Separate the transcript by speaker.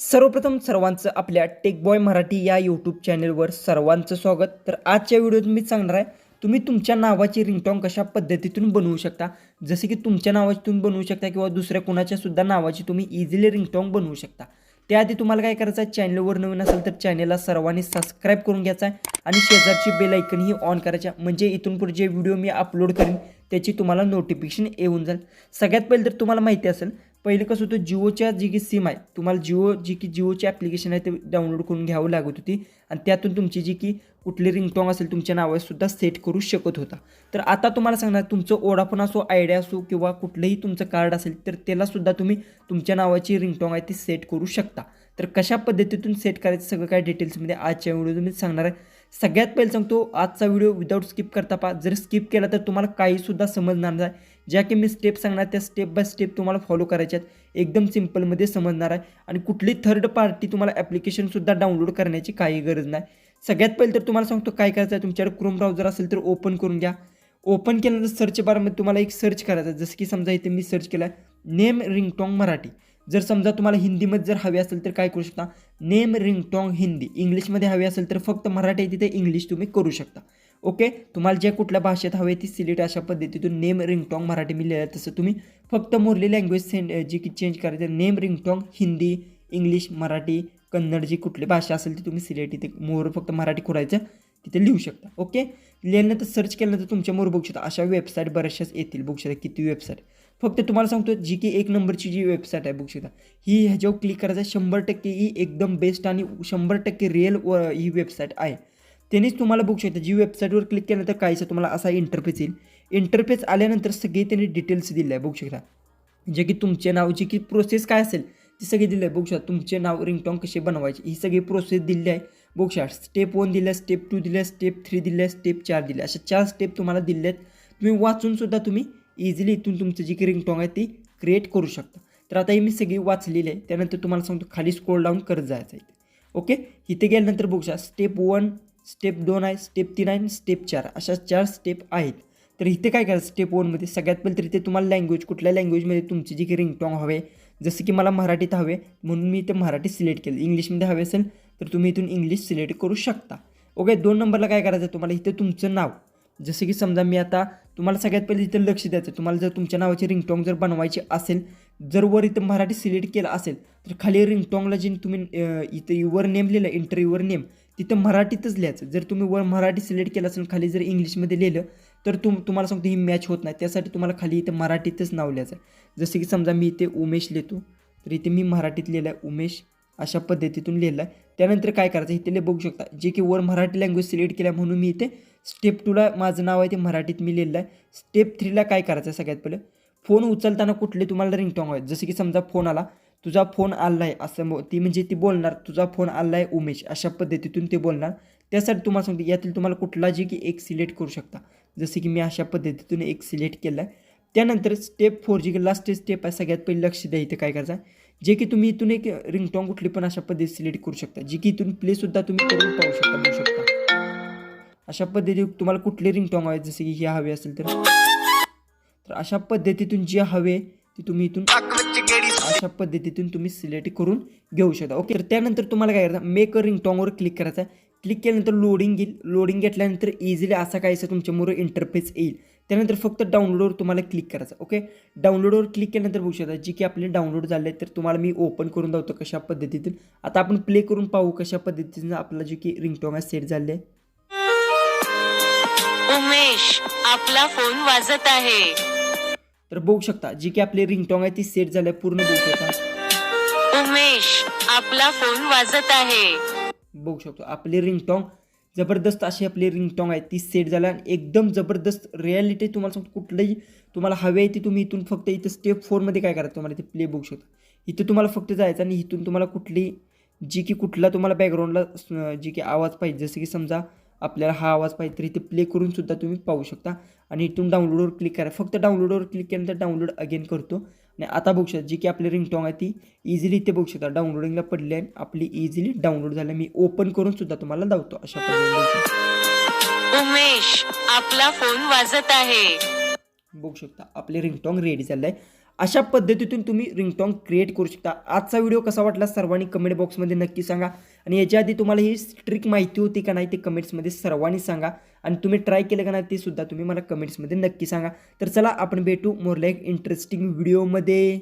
Speaker 1: सर्वप्रथम सर्वांचं आपल्या टेकबॉय मराठी या यूट्यूब चॅनलवर सर्वांचं स्वागत. तर आजच्या व्हिडिओत मी सांगणार आहे तुम्ही तुमच्या नावाची रिंगटॉन कशा पद्धतीतून बनवू शकता? जसे की तुमच्या नावाची तुम्ही बनवू शकता किंवा दुसऱ्या कोणाच्या सुद्धा नावाची तुम्ही इझिली रिंगटॉन बनवू शकता. त्याआधी तुम्हाला काय करायचं आहे चॅनलवर नवीन असेल तर चॅनलला सर्वांनी सबस्क्राईब करून घ्यायचा आहे आणि शेजारची बेल ऐकनही ऑन करायच्या म्हणजे इथून पुढे जे व्हिडिओ मी अपलोड करेन त्याची तुम्हाला नोटिफिकेशन येऊन जाईल. सगळ्यात पहिले तर तुम्हाला माहिती असेल पहिले कसं होतं जिओच्या जी की सिम आहे तुम्हाला जिओ जी की जिओची ॲप्लिकेशन आहे ते डाउनलोड करून घ्यावं लागत होती. आणि त्यातून तुमची जी की कुठली रिंगटॉंग असेल तुमच्या नावासुद्धा सेट करू शकत होता. तर आता तुम्हाला सांगणार तुमचं ओडाफोन असो आयडिया असो किंवा कुठलंही तुमचं कार्ड असेल तर त्यालासुद्धा तुम्ही तुमच्या नावाची रिंगटॉंग आहे ती सेट करू शकता. तर कशा पद्धतीतून सेट करायचं सगळं काय डिटेल्समध्ये आजच्या व्हिडिओ मी सांगणार आहे. सगळ्यात पहिले सांगतो आजचा व्हिडिओ विदाऊट स्किप करता पा जर स्किप केला तर तुम्हाला काहीसुद्धा समजणार नाही. ज्या की मी स्टेप सांगणार त्या स्टेप बाय स्टेप तुम्हाला फॉलो करायच्यात एकदम सिम्पलमध्ये समजणार आहे. आणि कुठली थर्ड पार्टी तुम्हाला ॲप्लिकेशनसुद्धा डाउनलोड करण्याची काही गरज नाही. सगळ्यात पहिले तर तुम्हाला सांगतो काय करायचं आहे. तुमच्याकडे क्रोम ब्राउझर असेल तर ओपन करून घ्या. ओपन केल्यानंतर सर्च बारमध्ये तुम्हाला एक सर्च करायचं जसं की समजा इथे मी सर्च केला आहे. नेम रिंगटॉंग मराठी जर समजा तुम्हाला हिंदीमध्ये जर हवे असेल तर काय करू शकता? नेम रिंगटॉंग हिंदी इंग्लिशमध्ये हवे असेल तर फक्त मराठी तिथे इंग्लिश तुम्ही करू शकता. ओके? तुम्हाला ज्या कुठल्या भाषेत हवे ती सिलेक्ट अशा पद्धतीतून नेम रिंगटॉंग मराठी मी तसं तुम्ही फक्त मोरली लँग्वेज सेंड जी की चेंज करायचं name ringtone Hindi English Marathi Kannada जी कुठली भाषा असेल ती तुम्ही सिलेक्ट इथे मोर फक्त मराठी खोरायचं तिथे लिहू शकता. ओके? लिहिल्यानंतर सर्च केल्यानंतर तुमच्या मोर बघू शकता अशा वेबसाईट बऱ्याचशाच येतील बघू शकता किती वेबसाईट फक्त तुम्हाला सांगतो जी की एक नंबरची जी वेबसाईट आहे बघू शकता ही ह्याच्यावर क्लिक करायचं शंभर टक्के ही एकदम बेस्ट आणि शंभर टक्के रिअल व ही वेबसाईट आहे. त्यांनीच तुम्हाला बघू शकता. जी वेबसाईटवर क्लिक केल्यानंतर काहीसं तुम्हाला असा इंटरफेस येईल. इंटरफेस आल्यानंतर सगळे त्यांनी डिटेल्स दिले आहे बघू शकता. जे की तुमचे नाव जी की प्रोसेस काय असेल ती सगळी दिली आहे बघू शकता. तुमचे नाव रिंगटॉंग कसे बनवायचे ही सगळी प्रोसेस दिली आहे. बघू शकता. स्टेप वन दिल्या स्टेप टू दिल्या स्टेप थ्री दिल्या स्टेप चार दिल्या अशा चार स्टेप तुम्हाला दिले आहेत. तुम्ही वाचूनसुद्धा तुम्ही इझिली इथून तुमचं जी की रिंगटॉंग आहे ती क्रिएट करू शकता. तर आता ही मी सगळी वाचलेली आहे. त्यानंतर तुम्हाला सांगतो खाली स्क्रोल डाऊन करत जायचं आहे. ओके इथे गेल्यानंतर बघू शकता. स्टेप वन स्टेप दोन आहे स्टेप तीन आहे आणि स्टेप चार. अशा चार स्टेप आहेत. तर इथे काय करायचं? स्टेप वनमध्ये सगळ्यात पहिले तर इथे तुम्हाला लँग्वेज कुठल्या लँग्वेजमध्ये तुमची जी की रिंगटॉंग हवे जसं की मला मराठीत हवे म्हणून मी इथे मराठी सिलेक्ट केलं. इंग्लिशमध्ये हवे असेल तर तुम्ही इथून इंग्लिश सिलेक्ट करू शकता. ओके दोन नंबरला काय करायचं आहे तुम्हाला? इथे तुमचं नाव. जसं की समजा मी आता तुम्हाला सगळ्यात पहिले इथं लक्ष द्यायचं तुम्हाला जर तुमच्या नावाची रिंगटॉंग जर बनवायची असेल जर वर इथं मराठी सिलेक्ट केलं असेल तर खाली रिंगटॉंगला जे तुम्ही इथं वर नेम लिहिलं एंटर नेम तिथं मराठीतच लिहायचं. जर तुम्ही वर मराठी सिलेक्ट केलं असेल खाली जर इंग्लिशमध्ये लिहिलं तर तुम तुम्हाला सांगतो ही मॅच होत नाही. त्यासाठी तुम्हाला खाली इथं मराठीतच नाव लिहायचं आहे. जसं की समजा मी इथे उमेश लिहितो तर इथे मी मराठीत लिहिलं आहे उमेश अशा पद्धतीतून लिहिलं आहे त्यानंतर काय करायचं इथे लिह- बघू शकता जे की वर मराठी लँग्वेज सिलेक्ट केल्या म्हणून मी इथे स्टेप टूला माझं नाव आहे ते मराठीत मी लिहिलं आहे स्टेप थ्रीला काय करायचं सगळ्यात पहिलं फोन उचलताना कुठले तुम्हाला रिंगटॉंग आहेत? जसं की समजा फोन आला तुझा फोन आला आहे असं ती म्हणजे ती बोलणार तुझा फोन आला आहे उमेश अशा पद्धतीतून ते बोलणार. त्यासाठी तुम्हाला सांगते यातील तुम्हाला कुठला जे की एक सिलेक्ट करू शकता. जसं की मी अशा पद्धतीतून एक सिलेक्ट केलं आहे त्यानंतर स्टेप फोर जी की लास्ट स्टेप आहे सगळ्यात पहिले लक्ष द्या इथे काय करायचं आहे जे की तुम्ही इथून एक रिंगटॉंग कुठली पण अशा पद्धती सिलेक्ट करू शकता. जी की इथून प्लेसुद्धा तुम्ही करून पाहू शकता म्हणू शकता. अशा पद्धती तुम्हाला कुठले रिंगटॉंग हवे जसे की हे हवे असेल तर. अशा पद्धतीतून जे हवे ती तुम्ही इथून अशा पद्धतीतून तुम्ही सिलेक्ट करून घेऊ शकता. ओके तर त्यानंतर तुम्हाला काय करायचं? मेक अ रिंगटॉंगवर क्लिक करायचं आहे. क्लिक केल्यानंतर लोडिंग येईल. लोडिंग घेतल्यानंतर इझिली असा काहीसा तुमच्यामुळे इंटरफेस येईल. त्यानंतर फक्त डाउनलोडवर तुम्हाला क्लिक करायचं ओके डाउनलोडवर क्लिक केल्यानंतर बघू शकता जी की आपले डाउनलोड झाले तर तुम्हाला मी ओपन करून दावतो कशा पद्धतीतून. आता आपण प्ले करून पाहू कशा पद्धतीनं आपला जी की रिंगटॉंग आहे सेट झाले
Speaker 2: उमेश आपला फोन वाजत आहे.
Speaker 1: तर बघू शकता जी की आपली रिंगटॉंग आहे ती सेट झाली पूर्ण बघू शकता
Speaker 2: उमेश आपला फोन वाजत आहे.
Speaker 1: बघू शकतो आपली रिंगटॉंग जबरदस्त अशी आपली रिंगटॉंग आहे ती सेट झाला आणि एकदम जबरदस्त रियालिटी तुम्हाला सांगतो कुठलंही तुम्हाला हवे आहे ती तुम्ही इथून फक्त इथं स्टेप फोरमध्ये काय करायचं तुम्हाला इथे प्ले बघू शकता. इथं तुम्हाला फक्त जायचं आणि इथून तुम्हाला कुठली जी की कुठला तुम्हाला बॅकग्राऊंडला जी की आवाज पाहिजे जसं की समजा आपल्याला हा आवाज पाहिजे तर इथे प्ले करून सुद्धा तुम्ही पाहू शकता. आणि इथून डाउनलोडवर क्लिक करा. फक्त डाउनलोडवर क्लिक केल्यानंतर डाउनलोड अगेन करतो. आणि आता बघू शकता जी की आपली रिंगटॉंग आहे ती इझिली इथे बघू शकता. डाउनलोडिंगला पडली आहे. आपली इझिली डाउनलोड झाली. मी ओपन करून सुद्धा तुम्हाला दावतो अशा पद्धतीने.
Speaker 2: उमेश आपला फोन वाजत आहे.
Speaker 1: बघू शकता आपले रिंगटॉंग रेडी झालं आहे. अशा पद्धतीतून तुम्ही रिंगटॉन क्रिएट करू शकता. आजचा व्हिडिओ कसा वाटला सर्वांनी कमेंट बॉक्समध्ये नक्की सांगा. आणि याच्या आधी तुम्हाला ही ट्रिक माहिती होती का नाही ते कमेंट्समध्ये सर्वांनी सांगा. आणि तुम्ही ट्राय केलं का नाही ते सुद्धा तुम्ही मला कमेंट्समध्ये नक्की सांगा. तर चला आपण भेटू मोरला एक इंटरेस्टिंग व्हिडिओमध्ये